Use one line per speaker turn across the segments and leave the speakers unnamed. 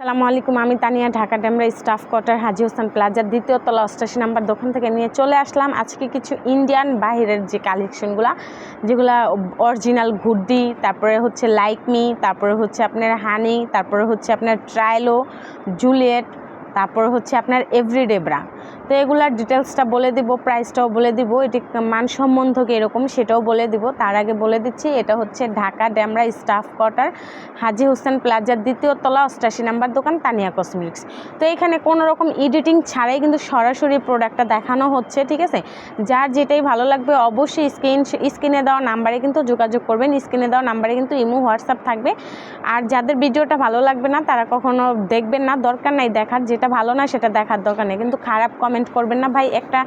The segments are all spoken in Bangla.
আসসালামু আলাইকুম, আমি তানিয়া, ঢাকা ডেমরা স্টাফ কোয়ার্টার, হাজি হোসেন প্লাজার দ্বিতীয় তলা অষ্টাশি নাম্বার দোকান থেকে নিয়ে চলে আসলাম। আজকে কিছু ইন্ডিয়ান বাহিরের যে কালেকশনগুলো যেগুলো অরিজিনাল ঘুড্ডি, তারপরে হচ্ছে লাইকমি তারপরে হচ্ছে আপনার হানি তারপরে হচ্ছে আপনার ট্রাইলো জুলিয়েট তারপরে হচ্ছে আপনার এভরিডে ব্রা তো এগুলার ডিটেলসটা বলে দিব প্রাইসটাও বলে দিব, এটি মান সম্বন্ধ এরকম সেটাও বলে দিব। তার আগে বলে দিচ্ছি, এটা হচ্ছে ঢাকা ড্যামরা স্টাফ কোয়ার্টার, হাজি হোসেন প্লাজার দ্বিতীয় তলা, অষ্টাশি নাম্বার দোকান, তানিয়া কসমেটিক্স তো এখানে কোনো রকম এডিটিং ছাড়াই কিন্তু সরাসরি প্রোডাক্টটা দেখানো হচ্ছে, ঠিক আছে? যার যেটাই ভালো লাগবে অবশ্যই স্ক্রিন স্ক্রিনে দেওয়া নাম্বারে কিন্তু যোগাযোগ করবেন স্ক্রিনে দেওয়া নাম্বারে কিন্তু ইমো, হোয়াটসঅ্যাপ থাকবে। আর যাদের ভিডিওটা ভালো লাগবে না, তারা কখনো দেখবেন না, দরকার নাই দেখার, যেটা ভালো না সেটা দেখার দরকার নেই। কিন্তু খারাপ কমেন্ট করবেন না। ভাই, একটা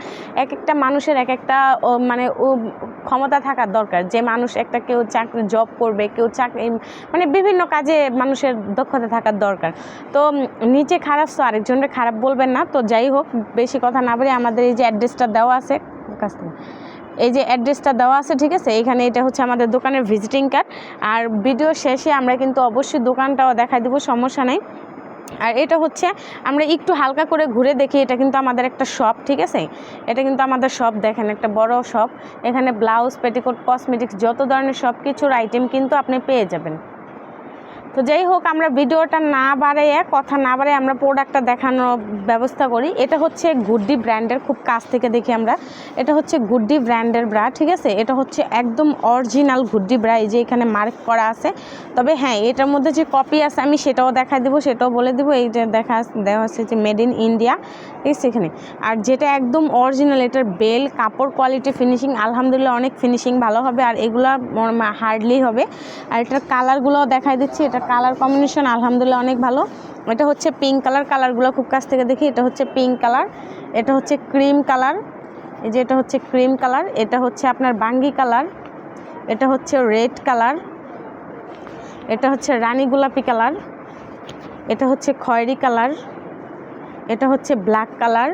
এক একটা মানুষের এক একটা মানে ক্ষমতা থাকার দরকার। যে মানুষ একটা কেউ চাকরি জব করবে, কেউ চাকরি মানে বিভিন্ন কাজে মানুষের দক্ষতা থাকার দরকার। তো নিচে খারাপ, তো আরেকজনের খারাপ বলবেন না। তো যাই হোক, বেশি কথা না বলে আমাদের এই যে অ্যাড্রেসটা দেওয়া আছে কাছ থেকে এই যে অ্যাড্রেসটা দেওয়া আছে, ঠিক আছে? এখানে এটা হচ্ছে আমাদের দোকানের ভিজিটিং কার্ড আর ভিডিও শেষে আমরা কিন্তু অবশ্যই দোকানটাও দেখাই দেবো, সমস্যা নেই। আর এটা হচ্ছে আমরা একটু হালকা করে ঘুরে দেখি, এটা কিন্তু আমাদের একটা শপ ঠিক আছে? এটা কিন্তু আমাদের শপ দেখেন একটা বড় শপ এখানে ব্লাউজ পেটিকোট কসমেটিক্স যত ধরনের সব কিছুর আইটেম কিন্তু আপনি পেয়ে যাবেন। তো যাই হোক, আমরা ভিডিওটা না বাড়াইয়ে, কথা না বাড়াই আমরা প্রোডাক্টটা দেখানোর ব্যবস্থা করি। এটা হচ্ছে গুড্ডি ব্র্যান্ডের, খুব কাছ থেকে দেখি আমরা। এটা হচ্ছে গুড্ডি ব্র্যান্ডের ব্রা ঠিক আছে? এটা হচ্ছে একদম অরিজিনাল গুড্ডি ব্রা এই যে এখানে মার্ক করা আছে। তবে হ্যাঁ এটার মধ্যে যে কপি আছে, আমি সেটাও দেখাই দেবো, সেটাও বলে দেবো। এই যে দেখা দেওয়া আছে যে মেড ইন ইন্ডিয়া ঠিক আছে এখানে? আর যেটা একদম অরিজিনাল এটার বেল কাপড় কোয়ালিটি ফিনিশিং আলহামদুলিল্লাহ অনেক ফিনিশিং ভালো হবে, আর এগুলা হার্ডলি হবে। আর এটার কালারগুলোও দেখাই দিচ্ছি, এটা কালার কম্বিনেশন আলহামদুলিল্লাহ অনেক ভালো। এটা হচ্ছে পিঙ্ক কালার কালারগুলো খুব কাছ থেকে দেখি। এটা হচ্ছে পিঙ্ক কালার এটা হচ্ছে ক্রিম কালার এই যে এটা হচ্ছে ক্রিম কালার এটা হচ্ছে আপনার বাঙ্গি কালার এটা হচ্ছে রেড কালার এটা হচ্ছে রানী গোলাপি কালার এটা হচ্ছে খয়েরি কালার এটা হচ্ছে ব্ল্যাক কালার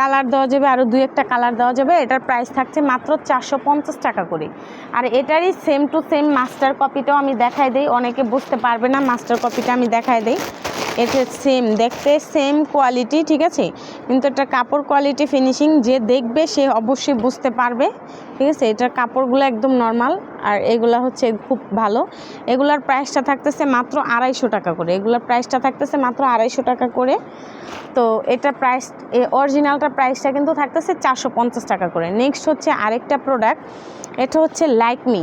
কালার দেওয়া যাবে আরও দু একটা কালার দেওয়া যাবে। এটার প্রাইস থাকছে মাত্র চারশো পঞ্চাশ টাকা করে। আর এটারই সেম টু সেম মাস্টার কপিটাও আমি দেখাই দিই। অনেকে বুঝতে পারবে না মাস্টার কপিটা আমি দেখাই দিই। এটা সেম দেখতে সেম কোয়ালিটি ঠিক আছে? কিন্তু এটা কাপড় কোয়ালিটি ফিনিশিং যে দেখবে, সে অবশ্যই বুঝতে পারবে, ঠিক আছে? এটার কাপড়গুলো একদম নর্মাল আর এগুলা হচ্ছে খুব ভালো। এগুলার প্রাইসটা থাকতেছে মাত্র আড়াইশো টাকা করে। এগুলার প্রাইসটা থাকতেছে মাত্র আড়াইশো টাকা করে। তো এটা প্রাইস অরিজিনালটার প্রাইসটা কিন্তু থাকতেছে চারশো পঞ্চাশ টাকা করে। নেক্সট হচ্ছে আরেকটা প্রোডাক্ট এটা হচ্ছে লাইক মি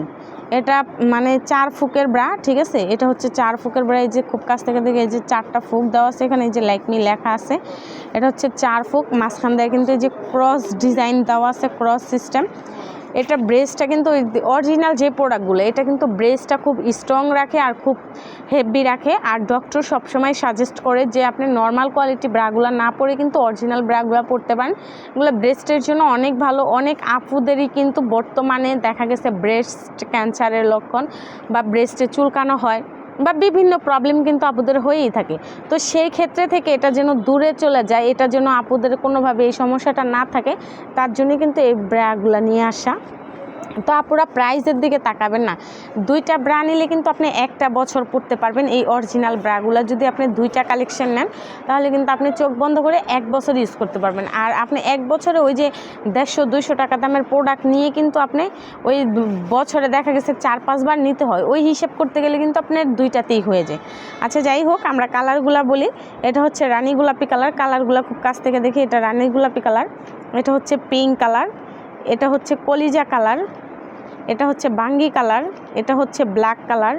এটা মানে চার ফুকের ব্রা, ঠিক আছে? এটা হচ্ছে চার ফুকের ব্রা, এই যে খুব কাছ থেকে দেখে এই যে চারটা ফুক দেওয়া আছে এখানে, এই যে লাইকমি লেখা আছে। এটা হচ্ছে চার ফুক, মাঝখান দিয়ে কিন্তু এই যে ক্রস ডিজাইন দেওয়া আছে ক্রস সিস্টেম এটা ব্রেসটা কিন্তু অরিজিনাল যে প্রোডাক্টগুলো এটা কিন্তু ব্রেসটা খুব স্ট্রং রাখে আর খুব হেভি রাখে আর ডক্টর সবসময় সাজেস্ট করে যে আপনি নর্মাল কোয়ালিটি ব্রাগুলো না পরে কিন্তু অরিজিনাল ব্রাগুলো পরতে পারেন। এগুলো ব্রেস্টের জন্য অনেক ভালো, অনেক আপুদেরই কিন্তু বর্তমানে দেখা গেছে ব্রেস্ট ক্যান্সারের লক্ষণ বা ব্রেস্টে চুলকানো হয় বা বিভিন্ন প্রবলেম কিন্তু আপুদের হয়েই থাকে। তো সেই ক্ষেত্রে থেকে এটা যেন দূরে চলে যায়, এটা যেন আপুদের কোনোভাবে এই সমস্যাটা না থাকে, তার জন্য কিন্তু এই ব্রাগুলো নিয়ে আসা। তো আপুরা প্রাইসের দিকে তাকাবেন না। দুইটা ব্রা নিলে কিন্তু আপনি একটা বছর পরতে পারবেন এই অরিজিনাল ব্রাগুলো যদি আপনি দুইটা কালেকশন নেন, তাহলে কিন্তু আপনি চোখ বন্ধ করে এক বছর ইউজ করতে পারবেন। আর আপনি এক বছরে ওই যে দেড়শো, দুইশো টাকা দামের প্রোডাক্ট নিয়ে কিন্তু আপনি ওই বছরে দেখা গেছে চার, পাঁচবার নিতে হয়। ওই হিসেব করতে গেলে কিন্তু আপনার দুইটাতেই হয়ে যায়। আচ্ছা যাই হোক, আমরা কালারগুলা বলি। এটা হচ্ছে রানী গোলাপি কালার। কালারগুলো খুব কাছ থেকে দেখি, এটা রানী গোলাপি কালার। এটা হচ্ছে পিঙ্ক কালার। এটা হচ্ছে কলিজা কালার, এটা হচ্ছে বাঙ্গি কালার, এটা হচ্ছে ব্ল্যাক কালার,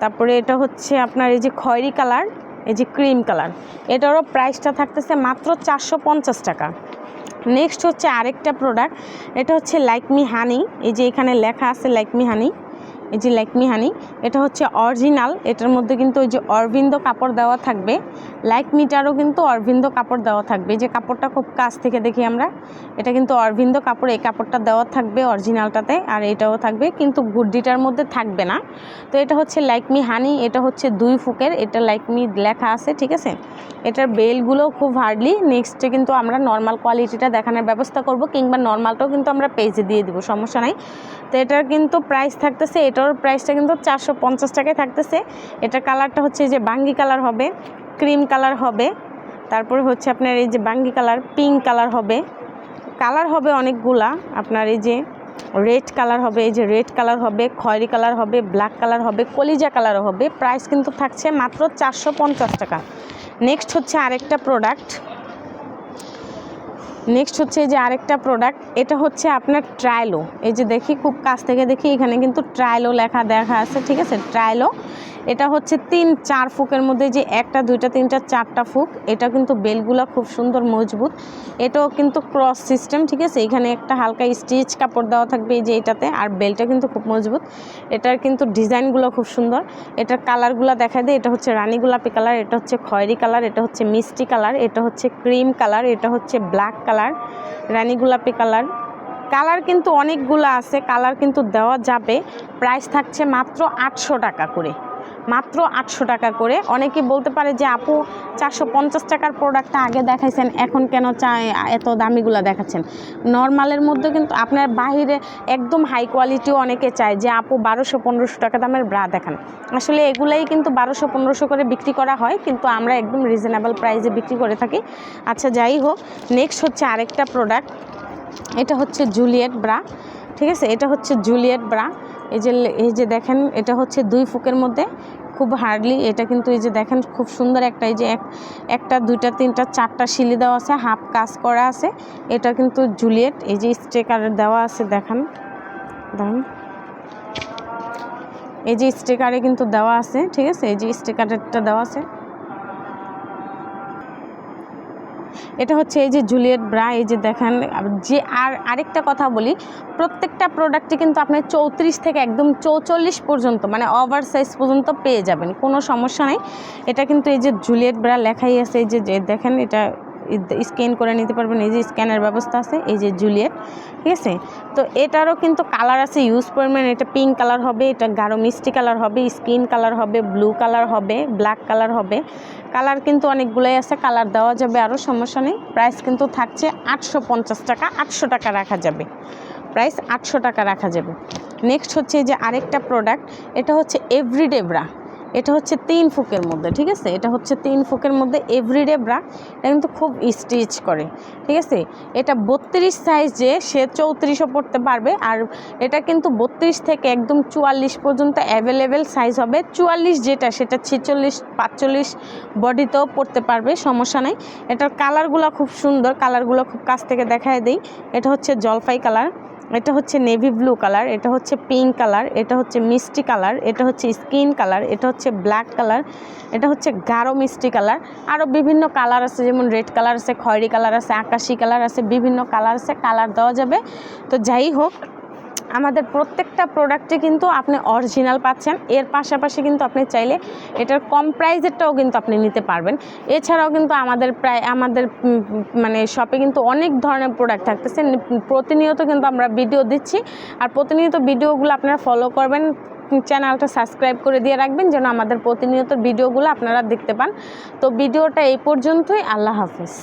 তারপরে এটা হচ্ছে আপনার এই যে খয়েরি কালার, এই যে ক্রিম কালার। এটারও প্রাইসটা থাকতেছে মাত্র চারশো পঞ্চাশ টাকা। নেক্সট হচ্ছে আরেকটা প্রোডাক্ট এটা হচ্ছে লাইকমি হানি, এই যে এখানে লেখা আছে লাইকমি হানি। এই যে লাইকমি হানি এটা হচ্ছে অরিজিনাল এটার মধ্যে কিন্তু ওই যে অরবিন্দ কাপড় দেওয়া থাকবে। লাইক মিটারও কিন্তু অরবিন্দ কাপড় দেওয়া থাকবে। যে কাপড়টা খুব কাছ থেকে দেখি আমরা, এটা কিন্তু অরবিন্দ কাপড়, এই কাপড়টা দেওয়া থাকবে অরিজিনালটাতে আর এটাও থাকবে, কিন্তু গুড্ডিটার মধ্যে থাকবে না। তো এটা হচ্ছে লাইকমি হানি এটা হচ্ছে দুই ফুকের, এটা লাইকমি লেখা আছে, ঠিক আছে? এটার বেলগুলো খুব হার্ডলি নেক্সটে কিন্তু আমরা নর্মাল কোয়ালিটিটা দেখানোর ব্যবস্থা করব, কিংবা নর্মালটাও কিন্তু আমরা পেজে দিয়ে দিব, সমস্যা নাই। তো এটার কিন্তু প্রাইস থাকতেছে এটার প্রাইসটা কিন্তু চারশো পঞ্চাশ টাকায় থাকতেছে। এটার কালারটা হচ্ছে যে বাঙ্গি কালার হবে ক্রিম কালার হবে। তারপরে হচ্ছে আপনার এই যে বাঙ্গি কালার পিঙ্ক কালার হবে। কালার হবে অনেকগুলা। আপনার এই যে রেড কালার হবে, এই যে রেড কালার হবে, খয়েরি কালার হবে ব্ল্যাক কালার হবে, কলিজা কালার হবে। প্রাইস কিন্তু থাকছে মাত্র চারশো পঞ্চাশ টাকা। নেক্সট হচ্ছে আরেকটা প্রোডাক্ট নেক্সট হচ্ছে এই যে আরেকটা প্রোডাক্ট এটা হচ্ছে আপনার ট্রায়ালো এই যে দেখি, খুব কাছ থেকে দেখি, এখানে কিন্তু ট্রায়ালো লেখা দেখা আছে, ঠিক আছে? ট্রায়ালো এটা হচ্ছে তিন, চার ফুকের মধ্যে যে একটা, দুইটা, তিনটা, চারটা ফুক, এটা কিন্তু বেলগুলো খুব সুন্দর মজবুত। এটাও কিন্তু ক্রস সিস্টেম ঠিক আছে? এখানে একটা হালকা স্টিচ কাপড় দেওয়া থাকবে এই যে এটাতে, আর বেলটা কিন্তু খুব মজবুত। এটার কিন্তু ডিজাইনগুলো খুব সুন্দর। এটার কালারগুলো দেখা দেয় এটা হচ্ছে রানী গোলাপি কালার, এটা হচ্ছে খয়েরি কালার, এটা হচ্ছে মিষ্টি কালার, এটা হচ্ছে ক্রিম কালার, এটা হচ্ছে ব্ল্যাক কালার, রানী গোলাপি কালার। কালার কিন্তু অনেকগুলো আছে, কালার কিন্তু দেওয়া যাবে। প্রাইস থাকছে মাত্র আটশো টাকা করে। মাত্র আটশো টাকা করে। অনেকে বলতে পারে যে, আপু, চারশো পঞ্চাশ টাকার প্রোডাক্টটা আগে দেখাইছেন, এখন কেন চায়, এত দামিগুলো দেখাচ্ছেন? নর্মালের মধ্যে কিন্তু আপনার বাহিরে একদম হাই কোয়ালিটিও অনেকে চায় যে, আপু, বারোশো পনেরোশো টাকা দামের ব্রা দেখান। আসলে এগুলাই কিন্তু বারোশো পনেরোশো করে বিক্রি করা হয়, কিন্তু আমরা একদম রিজনেবল প্রাইসে বিক্রি করে থাকি। আচ্ছা যাই হোক নেক্সট হচ্ছে আরেকটা প্রোডাক্ট এটা হচ্ছে জুলিয়েট ব্রা ঠিক আছে? এটা হচ্ছে জুলিয়েট ব্রা এই যে এই যে দেখেন, এটা হচ্ছে দুই ফুকের মধ্যে। খুব হার্ডলি এটা কিন্তু এই যে দেখেন, খুব সুন্দর একটা এই যে এক একটা, দুইটা, তিনটা, চারটা শিলি দেওয়া আছে, হাফ কাজ করা আছে। এটা কিন্তু জুলিয়েট, এই যে স্টেকার দেওয়া আছে, দেখেন। দেখেন। এই যে স্টিকারে কিন্তু দেওয়া আছে, ঠিক আছে? এই যে স্টিকারেরটা দেওয়া আছে। এটা হচ্ছে এই যে জুলিয়েট ব্রা, এই যে দেখেন, যে আর আরেকটা কথা বলি, প্রত্যেকটা প্রোডাক্টে কিন্তু আপনি চৌত্রিশ থেকে একদম চৌচল্লিশ পর্যন্ত মানে ওভার সাইজ পর্যন্ত পেয়ে যাবেন, কোনো সমস্যা নেই। এটা কিন্তু এই যে জুলিয়েট ব্রা লেখাই আছে, এই যে যে দেখেন, এটা স্ক্যান করে নিতে পারবেন। এই যে স্ক্যানের ব্যবস্থা আছে, এই যে জুলিয়েট, ঠিক আছে? তো এটারও কিন্তু কালার আছে, ইউজ পরিমাণ এটা পিঙ্ক কালার হবে, এটা গাঢ় মিষ্টি কালার হবে, স্কিন কালার হবে, ব্লু কালার হবে, ব্ল্যাক কালার হবে। কালার কিন্তু অনেকগুলোই আছে, কালার দেওয়া যাবে আরও, সমস্যা নেই। প্রাইস কিন্তু থাকছে আটশো পঞ্চাশ টাকা, আটশো টাকা রাখা যাবে। প্রাইস আটশো টাকা রাখা যাবে। নেক্সট হচ্ছে যে আরেকটা প্রোডাক্ট, এটা হচ্ছে এভরিডে ব্রা এটা হচ্ছে তিন ফুকের মধ্যে, ঠিক আছে? এটা হচ্ছে তিন ফুকের মধ্যে এভরিডে ব্রা এটা কিন্তু খুব স্টিচ করে, ঠিক আছে? এটা বত্রিশ সাইজে সে চৌত্রিশও পড়তে পারবে, আর এটা কিন্তু বত্রিশ থেকে একদম চুয়াল্লিশ পর্যন্ত অ্যাভেলেবেল সাইজ হবে। চুয়াল্লিশ যেটা, সেটা ছেচল্লিশ, পাঁচচল্লিশ বডিতেও পড়তে পারবে, সমস্যা নেই। এটার কালারগুলো খুব সুন্দর কালারগুলো খুব কাছ থেকে দেখায় দিই। এটা হচ্ছে জলফাই কালার এটা হচ্ছে নেভি ব্লু কালার এটা হচ্ছে পিঙ্ক কালার এটা হচ্ছে মিষ্টি কালার এটা হচ্ছে স্কিন কালার এটা হচ্ছে ব্ল্যাক কালার এটা হচ্ছে গাঢ় মিষ্টি কালার আরও বিভিন্ন কালার আছে, যেমন রেড কালার আছে, খয়েরি কালার আছে, আকাশি কালার আছে, বিভিন্ন কালার আছে কালার দেওয়া যাবে। তো যাই হোক আমাদের প্রত্যেকটা প্রোডাক্টে কিন্তু আপনি অরিজিনাল পাচ্ছেন। এর পাশাপাশি কিন্তু আপনি চাইলে এটার কম প্রাইজেরটাও কিন্তু আপনি নিতে পারবেন। এছাড়াও কিন্তু আমাদের প্রায়, আমাদের মানে শপে কিন্তু অনেক ধরনের প্রোডাক্ট থাকতেছে। প্রতিনিয়ত কিন্তু আমরা ভিডিও দিচ্ছি। আর প্রতিনিয়ত ভিডিওগুলো আপনারা ফলো করবেন। চ্যানেলটা সাবস্ক্রাইব করে দিয়ে রাখবেন যেন আমাদের প্রতিনিয়ত ভিডিওগুলো আপনারা দেখতে পান। তো ভিডিওটা এই পর্যন্তই। আল্লাহ হাফিজ।